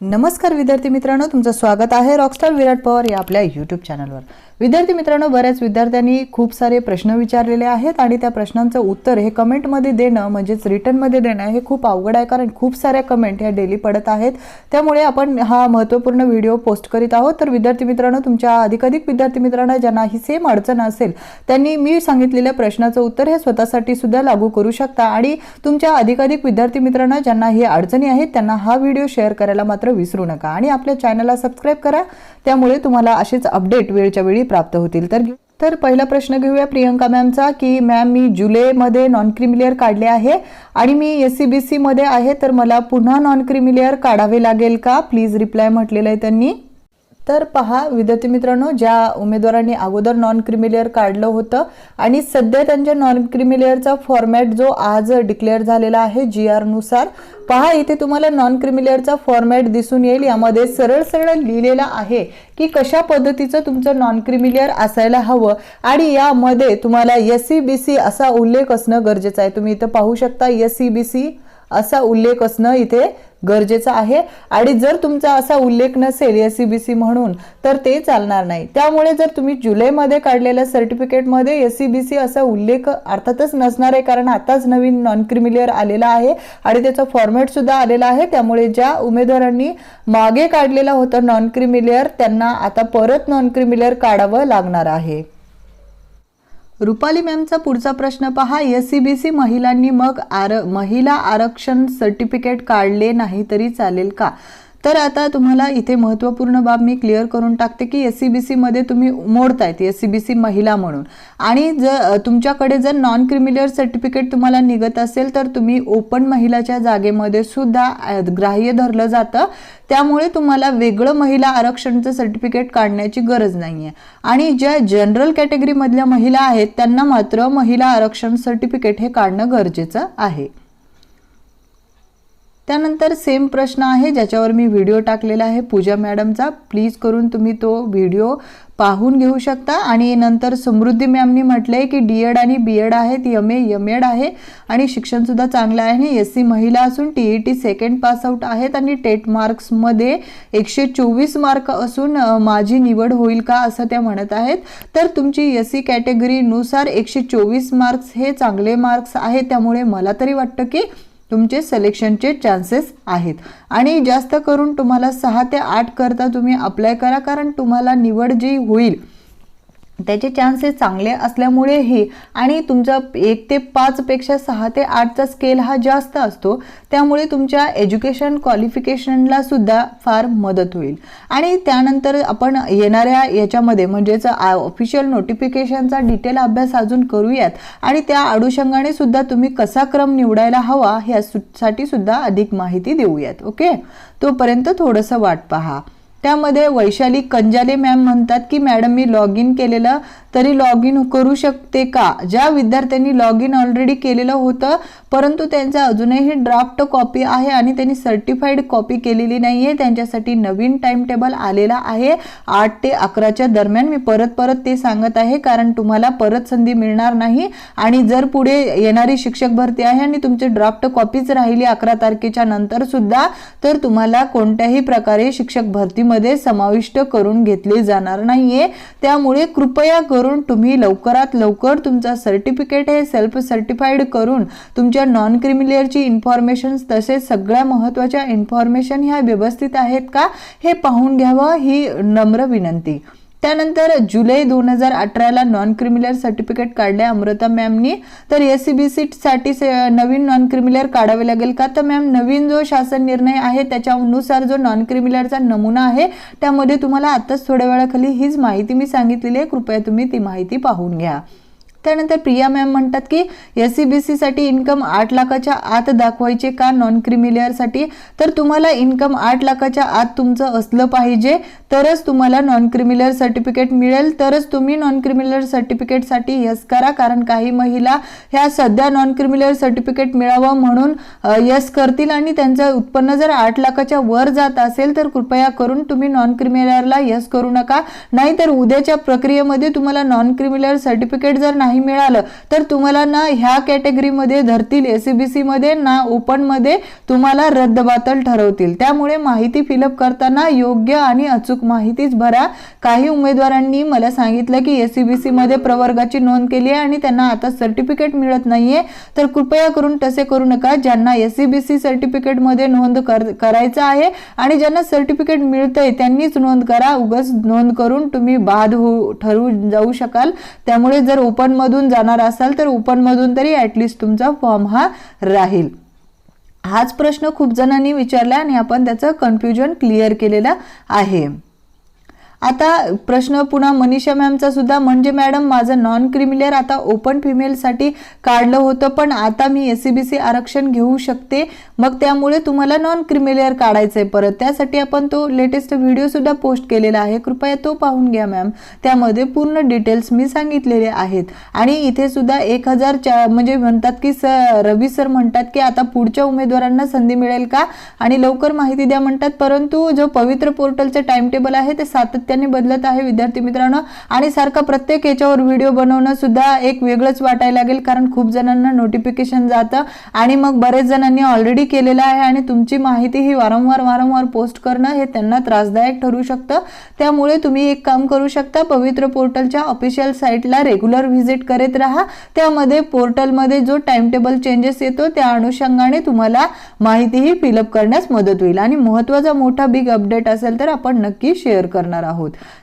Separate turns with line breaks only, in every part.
नमस्कार विद्यार्थी मित्रांनो तुमचं स्वागत आहे रॉकस्टार विराट पवार या आपल्या यूट्यूब चॅनलवर विद्यार्थी मित्रांनो बऱ्याच विद्यार्थ्यांनी खूप सारे प्रश्न विचारलेले आहेत आणि त्या प्रश्नांचं उत्तर हे कमेंटमध्ये देणं म्हणजेच रिटर्नमध्ये देणं हे खूप अवघड आहे कारण खूप साऱ्या कमेंट ह्या डेली पडत आहेत. त्यामुळे आपण हा महत्त्वपूर्ण व्हिडिओ पोस्ट करीत आहोत. तर विद्यार्थी मित्रांनो तुमच्या अधिकाधिक विद्यार्थी मित्रांना ज्यांना ही सेम अडचण असेल त्यांनी मी सांगितलेल्या प्रश्नाचं उत्तर हे स्वतःसाठी सुद्धा लागू करू शकता. आणि तुमच्या अधिकाधिक विद्यार्थी मित्रांना ज्यांना ही अडचणी आहेत त्यांना हा व्हिडिओ शेअर करायला मात्र विसरू नका. आणि आपल्या चॅनलला सबस्क्राईब करा. त्यामुळे तुम्हाला असेच अपडेट वेळच्या वेळी प्राप्त होतील. तर तर पहिला प्रश्न घेऊया प्रियंका मॅमचा की मॅम मी जुलैमध्ये नॉन क्रिमिलियर काढले आहे आणि मी एस सी बी सीमध्ये आहे तर मला पुन्हा नॉन क्रिमिलियर काढावे लागेल का? प्लीज रिप्लाय म्हटलेलं आहे त्यांनी. तर पहा विद्यार्थी मित्रांनो ज्या उमेदवारांनी अगोदर नॉन क्रिमिलियर काढलं होतं आणि सध्या त्यांच्या नॉन क्रिमिलेअरचा फॉर्मॅट जो आज डिक्लेअर झालेला आहे जी आरनुसार पहा इथे तुम्हाला नॉन क्रिमिलेअरचा फॉर्मॅट दिसून येईल. यामध्ये सरळ सरळ लिहिलेला आहे की कशा पद्धतीचं तुमचं नॉन क्रिमिलेअर असायला हवं आणि यामध्ये तुम्हाला एस सी बी सी असा उल्लेख असणं गरजेचं आहे. तुम्ही इथं पाहू शकता एस सी बी सी असा उल्लेख असणं इथे गरजेचं आहे. आणि जर तुमचा असा उल्लेख नसेल एस सी बी सी म्हणून तर ते चालणार नाही. त्यामुळे जर तुम्ही जुलैमध्ये काढलेल्या सर्टिफिकेटमध्ये एस सी बी सी असा उल्लेख अर्थातच नसणार आहे कारण आताच नवीन नॉन क्रिमिलियर आलेला आहे. आणि त्याचा फॉर्मॅटसुद्धा आलेला आहे. त्यामुळे ज्या उमेदवारांनी मागे काढलेला होता नॉन क्रिमिलियर त्यांना आता परत नॉन क्रिमिलियर काढावं लागणार आहे. रुपाली मॅमचा पुढचा प्रश्न पहा. एस सी बी सी महिलांनी मग आर महिला आरक्षण सर्टिफिकेट काढले नाही तरी चालेल का? तर आता तुम्हाला इथे महत्त्वपूर्ण बाब मी क्लिअर करून टाकते की एस सी बी सीमध्ये तुम्ही मोडतायत एस सी बी सी महिला म्हणून. आणि जर तुमच्याकडे जर नॉन क्रिमिनल सर्टिफिकेट तुम्हाला निघत असेल तर तुम्ही ओपन महिलाच्या जागेमध्ये सुद्धा ग्राह्य धरलं जातं. त्यामुळे तुम्हाला वेगळं महिला आरक्षणचं सर्टिफिकेट काढण्याची गरज नाही आहे आणि ज्या जनरल कॅटेगरीमधल्या महिला आहेत त्यांना मात्र महिला आरक्षण सर्टिफिकेट हे काढणं गरजेचं आहे. त्यानंतर सेम प्रश्न आहे ज्याच्यावर मी व्हिडिओ टाकलेला आहे. पूजा मॅडमचा प्लीज करून तुम्ही तो व्हिडिओ पाहून घेऊ शकता. आणि नंतर समृद्धी मॅमनी म्हटलंय की डी एड आणि बी एड आहेत एम ए एम एड आहे. आणि शिक्षणसुद्धा चांगलं आहे आणि एस सी महिला असून T E T second passout आहेत आणि टेट मार्क्समध्ये एकशे चोवीस मार्क असून माझी निवड होईल का असं त्या म्हणत आहेत. तर तुमची एस सी कॅटेगरीनुसार एकशे चोवीस मार्क्स हे चांगले मार्क्स आहेत. त्यामुळे मला तरी वाटतं की तुमचे सिलेक्शनचे चान्सेस आहेत. आणि जास्त करून तुम्हाला सहा ते आठ करता तुम्ही अप्लाय करा कारण तुम्हाला निवड जी होईल त्याचे चान्सेस चांगले असल्यामुळेही आणि तुमचा एक ते पाचपेक्षा सहा ते आठचा स्केल हा जास्त असतो त्यामुळे तुमच्या एज्युकेशन क्वालिफिकेशनला सुद्धा फार मदत होईल. आणि त्यानंतर आपण येणाऱ्या याच्यामध्ये म्हणजेच ऑफिशियल नोटिफिकेशनचा डिटेल अभ्यास अजून करूयात. आणि त्या अनुषंगाने सुद्धा तुम्ही कसा क्रम निवडायला हवा ह्यासाठी सुद्धा अधिक माहिती देऊयात ओके? तोपर्यंत थोडंसं वाट पहा. त्यामध्ये वैशाली कंजाले मॅम म्हणतात की मॅडम मी लॉग इन केलेलं तरी लॉग इन करू शकते का? ज्या विद्यार्थ्यांनी लॉग इन ऑलरेडी केलेलं होतं परंतु त्यांचा अजूनही ड्राफ्ट कॉपी आहे आणि त्यांनी सर्टिफाईड कॉपी केलेली नाही आहे त्यांच्यासाठी नवीन टाइम टेबल आलेला आहे. आठ ते अकराच्या दरम्यान मी परत परत ते सांगत आहे कारण तुम्हाला परत संधी मिळणार नाही. आणि जर पुढे येणारी शिक्षक भरती आहे आणि तुमची ड्राफ्ट कॉपीच राहिली अकरा तारखेच्या नंतर सुद्धा तर तुम्हाला कोणत्याही प्रकारे शिक्षक भरतीमध्ये समाविष्ट करून घेतले जाणार नाहीये. त्यामुळे कृपया करून तुम्ही लवकरात लवकर तुमचा सर्टिफिकेट हे सेल्फ सर्टिफाईड करून तुमच्या नॉन क्रिमिलियरची इन्फॉर्मेशन तसेच सगळ्या महत्त्वाच्या इन्फॉर्मेशन ह्या व्यवस्थित आहेत का हे पाहून घ्यावं ही नम्र विनंती. त्यानंतर जुलै दोन हजार अठराला नॉन क्रिमिलर सर्टिफिकेट काढले अमृता मॅमनी. तर एस सी बी सीटसाठी नवीन नॉन क्रिमिलर काढावे लागेल का? तर मॅम नवीन जो शासन निर्णय आहे त्याच्यानुसार जो नॉन क्रिमिलरचा नमुना आहे त्यामध्ये तुम्हाला आताच थोड्या वेळाखाली हीच माहिती मी सांगितलेली आहे. कृपया तुम्ही ती माहिती पाहून घ्या. त्यानंतर प्रिया मॅम म्हणतात की एस सी बी सीसाठी इन्कम आठ लाखाच्या आत दाखवायचे का नॉन क्रिमिलियरसाठी तर तुम्हाला इन्कम आठ लाखाच्या आत तुमचं असलं पाहिजे तरच तुम्हाला नॉन क्रिमिलेअर सर्टिफिकेट मिळेल तरच तुम्ही नॉन क्रिमिलियर सर्टिफिकेटसाठी यस करा कारण काही महिला ह्या सध्या नॉन क्रिमिलेअर सर्टिफिकेट मिळावं म्हणून यस करतील आणि त्यांचं उत्पन्न जर आठ लाखाच्या वर जात असेल तर कृपया करून तुम्ही नॉन क्रिमिलेअरला यस करू नका. नाहीतर उद्याच्या प्रक्रियेमध्ये तुम्हाला नॉन क्रिमिलेअर सर्टिफिकेट जर नाही नाही मिळालं. तर तुम्हाला ना ह्या कॅटेगरीमध्ये धरतील एस बी सीमध्ये ना ओपनमध्ये तुम्हाला रद्दबातल ठरवतील. त्यामुळे माहिती फिलअप करताना योग्य आणि अचूक माहितीच भरा. काही उमेदवारांनी मला सांगितलं की एस बी सीमध्ये प्रवर्गाची नोंद केली आहे आणि त्यांना आता सर्टिफिकेट मिळत नाहीये. तर कृपया करून तसे करू नका. ज्यांना एसीबीसी सी बी सी सर्टिफिकेटमध्ये नोंद कर करायचं आहे आणि ज्यांना सर्टिफिकेट मिळतंय त्यांनीच नोंद करा. उगच नोंद करून तुम्ही बाद होऊ ठरवू जाऊ शकाल. त्यामुळे जर ओपन ओपनमधून जाणार असाल तर ओपनमधून तरी ॲटलिस्ट तुमचा फॉर्म हा राहील. हाच प्रश्न खूप जणांनी विचारला आणि आपण त्याचं कन्फ्युजन क्लिअर केलेलं आहे. आता प्रश्न पुन्हा मनीषा मॅमचा सुद्धा म्हणजे मॅडम माझं नॉन क्रिमिलियर आता ओपन फिमेलसाठी काढलं होतं पण आता मी एस सी बी सी आरक्षण घेऊ शकते. मग त्यामुळे तुम्हाला नॉन क्रिमिलियर काढायचं आहे परत. त्यासाठी आपण तो लेटेस्ट व्हिडिओसुद्धा पोस्ट केलेला आहे. कृपया तो पाहून घ्या मॅम त्यामध्ये पूर्ण डिटेल्स मी सांगितलेले आहेत. आणि इथे सुद्धा एक हजार चा म्हणजे म्हणतात की स रवी सर म्हणतात की आता पुढच्या उमेदवारांना संधी मिळेल का? आणि लवकर माहिती द्या म्हणतात परंतु जो पवित्र पोर्टलचे टाइमटेबल आहे ते सातत्याने बदलत आहे विद्यार्थी मित्रांनो. आणि सारखा प्रत्येक याच्यावर व्हिडिओ बनवणं सुद्धा एक वेगळंच वाटायला लागेल कारण खूप जणांना नोटिफिकेशन जातं. आणि मग बरेच जणांनी ऑलरेडी केलेलं आहे आणि तुमची माहिती ही वारंवार वारंवार पोस्ट करणं हे त्यांना त्रासदायक ठरू शकतं. त्यामुळे तुम्ही एक काम करू शकता पवित्र पोर्टलच्या ऑफिशियल साईटला रेग्युलर व्हिजिट करत राहा. त्यामध्ये पोर्टलमध्ये जो टाइम टेबल चेंजेस येतो त्या अनुषंगाने तुम्हाला माहितीही फिलअप करण्यास मदत होईल. आणि महत्त्वाचा मोठा बिग अपडेट असेल तर आपण नक्की शेअर करणार आहोत.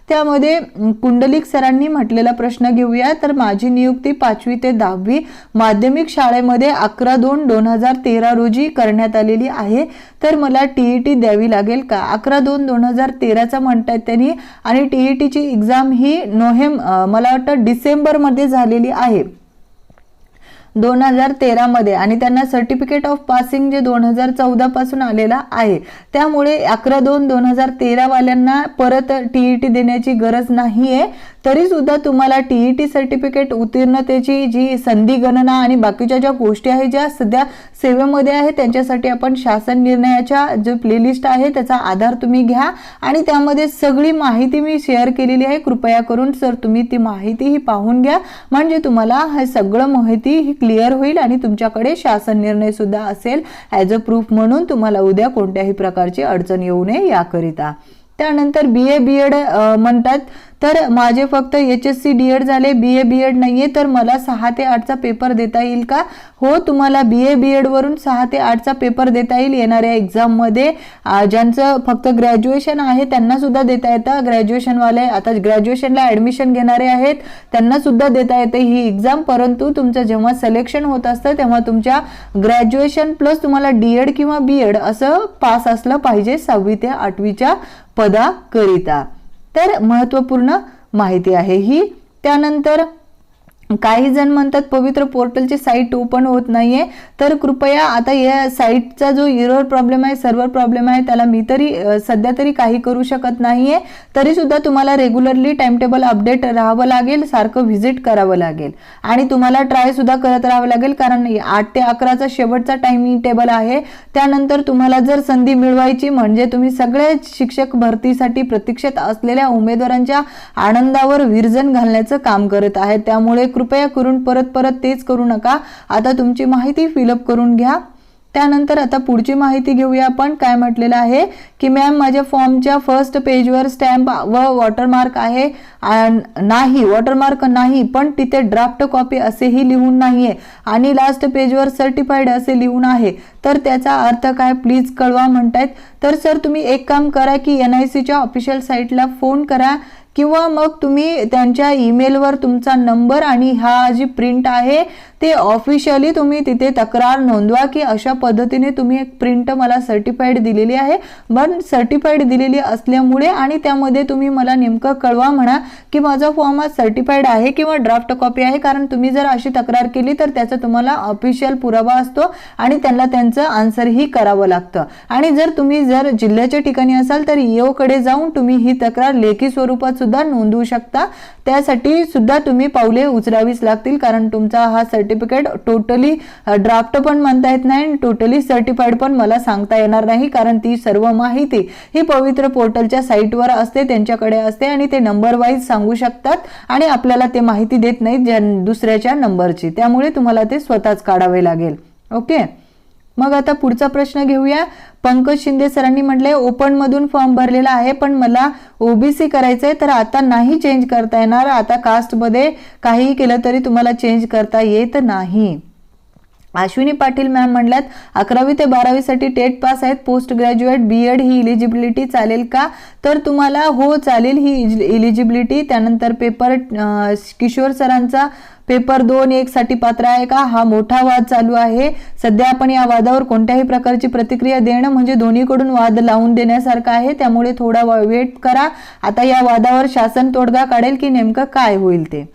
त्यामध्ये कुंडलिक सरांनी म्हटलेला प्रश्न घेऊया. तर माझी नियुक्ती पाचवी ते दहावी माध्यमिक शाळेमध्ये अकरा दोन दोन हजार तेरा रोजी करण्यात आलेली आहे. तर मला टी ई टी द्यावी लागेल का? अकरा दोन दोन हजार तेराचा म्हणतायत त्यांनी आणि टी ई टीची एक्झाम ही नोव्हेंब मला वाटतं डिसेंबरमध्ये झालेली आहे. दोन हजार तेरामध्ये आणि त्यांना सर्टिफिकेट ऑफ पासिंग जे दोन हजार चौदापासून आलेला आहे त्यामुळे अकरा दोन दोन हजार तेरावाल्यांना परत टी ई टी देण्याची गरज नाही आहे तरी सुद्धा तुम्हाला टी ई टी सर्टिफिकेट उत्तीर्णतेची जी संधी गणना आणि बाकीच्या ज्या गोष्टी आहेत ज्या सध्या सेवेमध्ये आहे त्यांच्यासाठी आपण शासन निर्णयाच्या जो प्लेलिस्ट आहे त्याचा आधार तुम्ही घ्या. आणि त्यामध्ये सगळी माहिती मी शेअर केलेली आहे. कृपया करून सर तुम्ही ती माहिती ही पाहून घ्या. म्हणजे तुम्हाला हे सगळं माहिती ही क्लिअर होईल आणि तुमच्याकडे शासन निर्णय सुद्धा असेल. ॲज अ प्रूफ म्हणून तुम्हाला उद्या कोणत्याही प्रकारची अडचण येऊ नये याकरिता. त्यानंतर बी ए बी एड म्हणतात. तर माझे फक्त H S C D Ed झाले. बी ए बी एड नाही आहे तर मला सहा ते आठचा पेपर देता येईल का? हो तुम्हाला बी ए बी एडवरून सहा ते आठचा पेपर देता येईल येणाऱ्या एक्झाममध्ये ज्यांचं फक्त ग्रॅज्युएशन आहे त्यांनासुद्धा देता येतं. ग्रॅज्युएशनवाले आता ग्रॅज्युएशनला ॲडमिशन घेणारे आहेत त्यांनासुद्धा देता येते ही एक्झाम परंतु तुमचं जेव्हा सिलेक्शन होत असतं तेव्हा तुमच्या ग्रॅज्युएशन प्लस तुम्हाला डी एड किंवा बी एड असं पास असलं पाहिजे सहावी ते आठवीच्या पदाकरिता. तर महत्त्वपूर्ण माहिती आहे ही. त्यानंतर काही जण म्हणतात पवित्र पोर्टलची साईट ओपन होत नाहीये. तर कृपया आता या साईटचा जो इरर प्रॉब्लेम आहे सर्व्हर प्रॉब्लेम आहे त्याला मी तरी सध्या तरी काही करू शकत नाहीये. तरी सुद्धा तुम्हाला रेग्युलरली टाइमटेबल अपडेट राहावं लागेल सारखं व्हिजिट करावं लागेल. आणि तुम्हाला ट्राय सुद्धा करत राहावं लागेल कारण आठ ते अकराचा शेवटचा टायमिंग टेबल आहे. त्यानंतर तुम्हाला जर संधी मिळवायची म्हणजे तुम्ही सगळ्या शिक्षक भरतीसाठी प्रतीक्षेत असलेल्या उमेदवारांच्या आनंदावर विरजन घालण्याचं काम करत आहे त्यामुळे कृपया करून परत परत तेच करू नका. आता तुमची माहिती फिलअप करून घ्या. त्यानंतर आता पुढची माहिती घेऊया आपण. काय म्हटलेलं आहे की मॅम माझ्या फॉर्मच्या फर्स्ट पेजवर स्टॅम्प व वॉटरमार्क आहे. नाही वॉटरमार्क नाही पण तिथे ड्राफ्ट कॉपी असेही लिहून नाहीये. आणि लास्ट पेजवर सर्टिफाईड असे लिहून आहे. तर त्याचा अर्थ काय? प्लीज कळवा म्हणतायत. तर सर तुम्ही एक काम करा की एन आय सीच्या ऑफिशियल साईटला फोन करा. किंवा मग तुम्ही त्यांच्या ईमेलवर तुमचा नंबर आणि हा जी प्रिंट आहे ते ऑफिशियली तुम्ही तिथे तक्रार नोंदवा की अशा पद्धतीने तुम्ही एक प्रिंट मला सर्टिफाईड दिलेली आहे. पण सर्टिफाईड दिलेली असल्यामुळे आणि त्यामध्ये तुम्ही मला नेमकं कळवा म्हणा की माझा फॉर्म हा सर्टिफाईड आहे किंवा ड्राफ्ट कॉपी आहे. कारण तुम्ही जर अशी तक्रार केली तर त्याचा तुम्हाला ऑफिशियल पुरावा असतो आणि त्यांना त्यांचं आन्सरही करावं लागतं. आणि जर तुम्ही जर जिल्ह्याच्या ठिकाणी असाल तर ईओकडे जाऊन तुम्ही ही तक्रार लेखी स्वरूपात सुद्धा नोंदवू शकता. त्यासाठी सुद्धा तुम्ही पावले उचलावीच लागतील कारण तुमचा हा सर्टिफिकेट सर्टिफिकेट टोटली ड्राफ्ट पण म्हणता येत नाही आणि टोटली सर्टिफाईड पण मला सांगता येणार नाही कारण ती सर्व माहिती ही पवित्र पोर्टलच्या साईटवर असते त्यांच्याकडे असते आणि ते नंबर वाईज सांगू शकतात आणि आपल्याला ते माहिती देत नाहीत ज्या दुसऱ्याच्या नंबरची त्यामुळे तुम्हाला ते स्वतःच काढावे लागेल. ओके मग आता पुढचा प्रश्न घेऊया. पंकज शिंदे सरांनी म्हटलंय ओपन मधून फॉर्म भरलेला आहे पण मला ओबीसी करायचंय तर आता नाही चेंज करता येणार. आता कास्टमध्ये काहीही केलं तरी तुम्हाला चेंज करता येत नाही. अश्विनी पाटील मॅम म्हणल्यात अकरावी ते बारावीसाठी टेट पास आहेत पोस्ट ग्रॅज्युएट बी एड ही इलिजिबिलिटी चालेल का? तर तुम्हाला हो चालेल ही इलिजिबिलिटी त्यानंतर पेपर किशोर सरांचा पेपर दोन एक साठी पात्र आहे का? हा मोठा वाद चालू आहे. सध्या आपण या वादावर कोणत्याही प्रकारची प्रतिक्रिया देणं म्हणजे दोन्हीकडून वाद लावून देण्यासारखं आहे. त्यामुळे थोडा वेट करा. आता या वादावर शासन तोडगा काढेल की नेमकं काय होईल ते?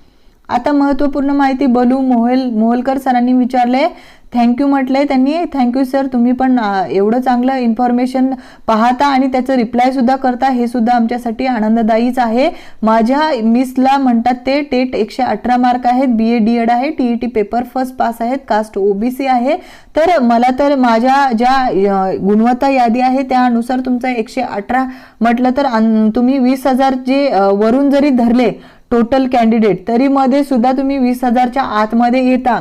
आता महत्त्वपूर्ण माहिती बलू मोहल मोहलकर सरांनी विचारले. थँक्यू म्हटलंय त्यांनी. थँक्यू सर तुम्ही पण एवढं चांगलं इन्फॉर्मेशन पाहता आणि त्याचं रिप्लाय सुद्धा करता हे सुद्धा आमच्यासाठी आनंददायीच आहे. माझ्या मिसला म्हणतात ते टेट एकशे अठरा मार्क आहेत बी ए डी एड आहे T E T paper first pass आहेत कास्ट ओबीसी आहे. तर मला तर माझ्या ज्या गुणवत्ता यादी आहे त्यानुसार तुमचा एकशे अठरा म्हटलं तर तुम्ही वीस हजार जे वरून जरी धरले टोटल कॅन्डिडेट तरी मध्ये सुद्धा तुम्ही वीस हजारच्या आतमध्ये येता.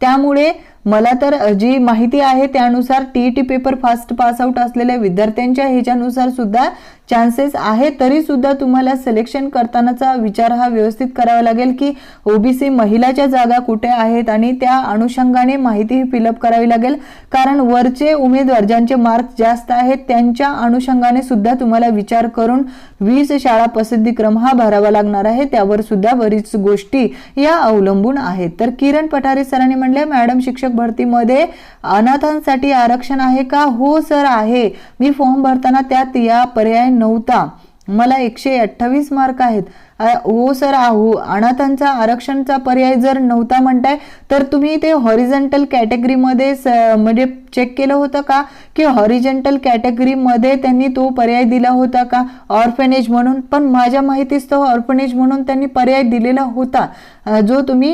त्यामुळे मला तर जी माहिती आहे त्यानुसार T E T paper first pass out असलेल्या विद्यार्थ्यांच्या ह्याच्यानुसार सुद्धा चान्सेस आहे तरी सुद्धा तुम्हाला सिलेक्शन करतानाचा विचार हा व्यवस्थित करावा लागेल की ओबीसी महिलाच्या जागा कुठे आहेत आणि त्या अनुषंगाने माहिती फिलअप करावी लागेल. कारण वरचे उमेदवार ज्यांचे मार्क्स जास्त आहेत त्यांच्या अनुषंगाने सुद्धा तुम्हाला विचार करून वीस शाळा पसंती क्रम हा भरावा लागणार आहे. त्यावर सुद्धा बरीच गोष्टी या अवलंबून आहेत. तर किरण पठारे सरांनी म्हणले मॅडम शिक्षक भरतीमध्ये अनाथांसाठी आरक्षण आहे का? हो सर आहे. मी फॉर्म भरताना त्यात या पर्याय नव्हता. मला एकशे अठ्ठावीस मार्क आहेत. ओ हो सर आहो अनाथांचा आरक्षणचा पर्याय जर नव्हता म्हणताय तर तुम्ही ते हॉरिझेंटल कॅटेगरीमध्ये स म्हणजे चेक केलं होतं का? की हॉरिजेंटल कॅटेगरीमध्ये त्यांनी तो पर्याय दिला होता का? ऑर्फनेज म्हणून. पण माझ्या माहितीस तो ऑर्फनेज म्हणून त्यांनी पर्याय दिलेला होता. जो तुम्ही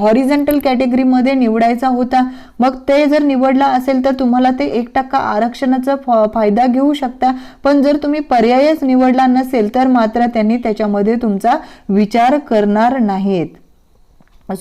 हॉरिजेंटल कॅटेगरीमध्ये निवडायचा होता. मग ते जर निवडला असेल तर तुम्हाला ते एक टक्का आरक्षणाचा फ- फायदा घेऊ शकता. पण जर तुम्ही पर्यायच निवडला नसेल तर मात्र त्यांनी त्याच्यामध्ये तुमचा विचार करणार नाहीत.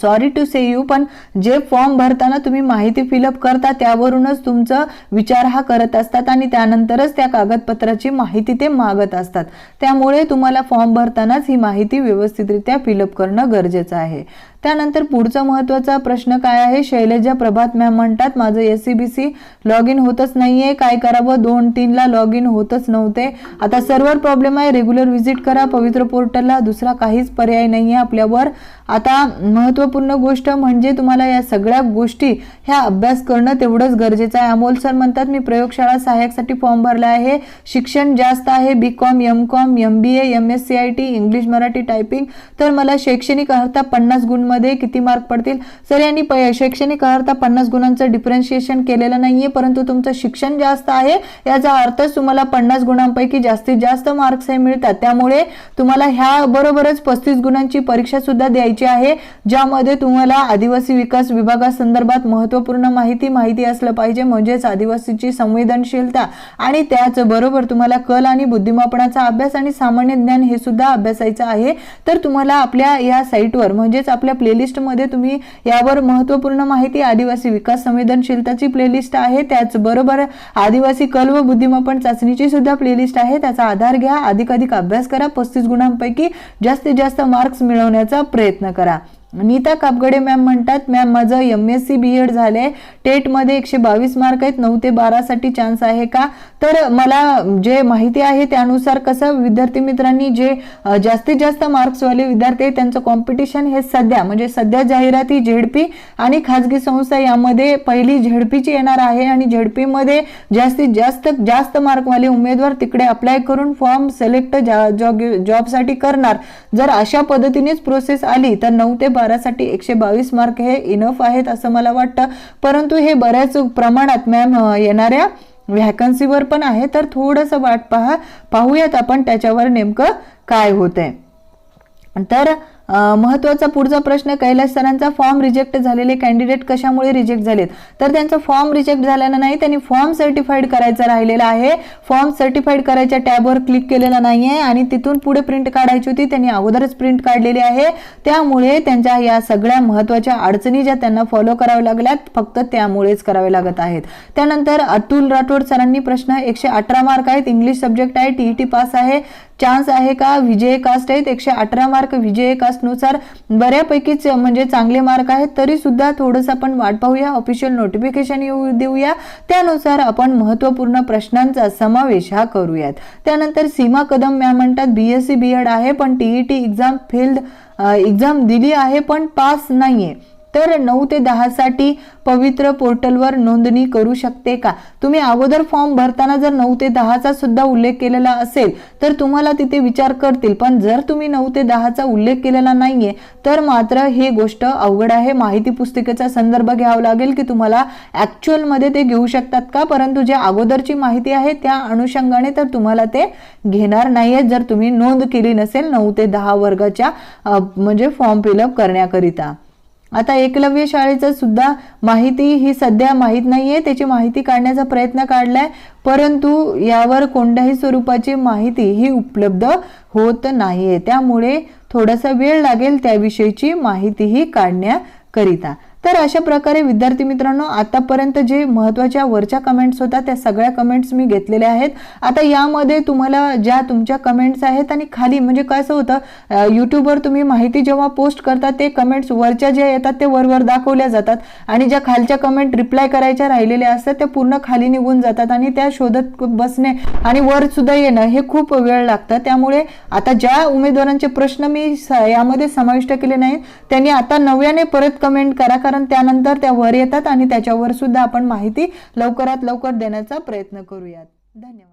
सॉरी टू से यू पण जे फॉर्म भरताना तुम्ही माहिती फिलअप करता त्यावरूनच तुमचा विचार हा करत असतात आणि त्यानंतरच त्या कागदपत्राची माहिती ते मागत असतात. त्यामुळे तुम्हाला फॉर्म भरतानाच ही माहिती व्यवस्थितरित्या फिलअप करणं गरजेचं आहे. त्यानंतर पुढचा महत्त्वाचा प्रश्न काय आहे? शैलजा प्रभात मॅम म्हणतात माझं S C B C log in होतच नाहीये. काय करावं? दोन तीनला लॉग इन होतच नव्हते. आता सर्व्हर प्रॉब्लेम आहे. रेग्युलर व्हिजिट करा. पवित्र पोर्टलला दुसरा काहीच पर्याय नाही आहे आपल्यावर. आता महत्त्वपूर्ण गोष्ट म्हणजे तुम्हाला या सगळ्या गोष्टी ह्या अभ्यास करणं तेवढंच गरजेचं आहे. अमोल सर म्हणतात मी प्रयोगशाळा सहाय्यकसाठी फॉर्म भरला आहे. शिक्षण जास्त आहे. B Com M Com M B A M S C I T English Marathi typing तर मला शैक्षणिक अर्हता पन्नास गुण मध्ये किती मार्क पडतील? सर यांनी प- शैक्षणिक अर्हता पन्नास गुणांचं डिफरन्शिएशन केलेलं नाहीये परंतु तुमचं शिक्षण जास्त आहे. याचा अर्थच तुम्हाला पन्नास गुणांपैकी जास्तीत जास्त मार्क्स हे मिळतात. त्यामुळे तुम्हाला ह्या बरोबरच पस्तीस गुणांची परीक्षा सुद्धा द्यायची आहे ज्यामध्ये तुम्हाला आदिवासी विकास विभागासंदर्भात महत्त्वपूर्ण माहिती माहिती असलं पाहिजे म्हणजेच आदिवासीची संवेदनशीलता. आणि त्याचबरोबर तुम्हाला कल आणि बुद्धिमापनाचा अभ्यास आणि सामान्य ज्ञान हे सुद्धा अभ्यासायचं आहे. तर तुम्हाला आपल्या या साईटवर म्हणजेच आपल्या प्लेलिस्टमध्ये तुम्ही यावर महत्त्वपूर्ण माहिती आदिवासी विकास संवेदनशीलताची प्लेलिस्ट आहे त्याचबरोबर आदिवासी कल व बुद्धिमापन चाचणीची सुद्धा प्लेलिस्ट आहे. त्याचा आधार घ्या अधिकाधिक अभ्यास करा पस्तीस गुणांपैकी जास्तीत जास्त मार्क्स मिळवण्याचा प्रयत्न करा. नीता कापगडे मॅम म्हणतात मॅम माझं M S C B Ed झालंय. टेटमध्ये एकशे बावीस मार्क आहेत. नऊ ते बारासाठी चान्स आहे का? तर मला जे माहिती आहे त्यानुसार कसं विद्यार्थी मित्रांनी जे जास्तीत जास्त मार्क्सवाले विद्यार्थी आहेत त्यांचं कॉम्पिटिशन हे सध्या म्हणजे सध्या जाहिराती झेडपी आणि खाजगी संस्था यामध्ये पहिली झेडपीची येणार आहे आणि झेडपीमध्ये जास्तीत जास्त जास्त मार्कवाले उमेदवार तिकडे अप्लाय करून फॉर्म सिलेक्ट जॉब जॉबसाठी करणार. जर अशा पद्धतीनेच प्रोसेस आली तर नऊ ते बारासाठी एकशे बावीस मार्क हे इनफ आहेत असं मला वाटतं. परंतु हे बऱ्याच प्रमाणात मॅम येणाऱ्या व्हॅकन्सीवर पण आहे. तर थोडंसं वाट पहा. पाहूयात आपण त्याच्यावर नेमकं काय होतंय. तर महत्त्वाचा पुढचा प्रश्न कैलास सरांचा फॉर्म रिजेक्ट झालेले कॅन्डिडेट कशामुळे रिजेक्ट झालेत? तर त्यांचा फॉर्म रिजेक्ट झाल्यानं नाही त्यांनी फॉर्म सर्टिफाईड करायचा राहिलेला आहे. फॉर्म सर्टिफाईड करायच्या टॅबवर क्लिक केलेला नाही आहे आणि तिथून पुढे प्रिंट काढायची होती. त्यांनी अगोदरच प्रिंट काढलेली आहे. त्यामुळे त्यांच्या या सगळ्या महत्त्वाच्या अडचणी ज्या त्यांना फॉलो कराव्या लागल्यात फक्त त्यामुळेच करावे लागत आहेत. त्यानंतर अतुल राठोड सरांनी प्रश्न एकशे अठरा मार्क आहेत. इंग्लिश सब्जेक्ट आहे. टीईटी पास आहे. चान्स आहे का? विजय कास्ट आहेत. एकशे अठरा मार्क विजय कास्टनुसार बऱ्यापैकीच म्हणजे चांगले मार्क आहेत. तरी सुद्धा थोडंसं आपण वाट पाहूया. ऑफिशियल नोटिफिकेशन येऊ देऊया. त्यानुसार आपण महत्त्वपूर्ण प्रश्नांचा समावेश हा करूयात. त्यानंतर सीमा कदम मॅम म्हणतात B S C B Ed आहे पण टीईटी एक्झाम फेल्ड एक्झाम दिली आहे पण पास नाहीये. तर नऊ ते दहासाठी पवित्र पोर्टलवर नोंदणी करू शकते का? तुम्ही अगोदर फॉर्म भरताना जर नऊ ते दहाचा सुद्धा उल्लेख केलेला असेल तर तुम्हाला तिथे विचार करतील. पण जर तुम्ही नऊ ते दहाचा उल्लेख केलेला नाहीये तर मात्र हे गोष्ट अवघड आहे. माहिती पुस्तिकेचा संदर्भ घ्यावा लागेल की तुम्हाला ॲक्च्युअलमध्ये ते घेऊ शकतात का? परंतु जे अगोदरची माहिती आहे त्या अनुषंगाने तर तुम्हाला ते घेणार नाहीये. जर तुम्ही नोंद केली नसेल नऊ ते दहा वर्गाच्या म्हणजे फॉर्म फिलअप करण्याकरिता. आता एकलव्य शाळेचं सुद्धा माहिती ही सध्या माहीत नाहीये. त्याची माहिती काढण्याचा प्रयत्न काढलाय. परंतु यावर कोणत्याही स्वरूपाची माहिती ही उपलब्ध होत नाहीये. त्यामुळे थोडासा वेळ लागेल त्याविषयीची माहितीही काढण्याकरिता. तर अशा प्रकारे विद्यार्थी मित्रांनो आतापर्यंत जे महत्त्वाच्या वरच्या कमेंट्स होत्या त्या सगळ्या कमेंट्स मी घेतलेल्या आहेत. आता यामध्ये तुम्हाला ज्या तुमच्या कमेंट्स आहेत आणि खाली म्हणजे कसं होतं यूट्यूबवर तुम्ही माहिती जेव्हा पोस्ट करता ते कमेंट्स वरच्या ज्या येतात ते वरवर दाखवल्या जातात. आणि ज्या खालच्या कमेंट रिप्लाय करायच्या राहिलेल्या असतात त्या पूर्ण खाली निघून जातात आणि त्या शोधत बसणे आणि वर सुद्धा येणं हे खूप वेळ लागतं. त्यामुळे आता ज्या उमेदवारांचे प्रश्न मी स- यामध्ये समाविष्ट केले नाहीत त्यांनी आता नव्याने परत कमेंट करा कारण त्यानंतर त्या वर येतात आणि त्याच्यावर सुद्धा आपण माहिती लवकरात लवकर देण्याचा प्रयत्न करूयात. धन्यवाद.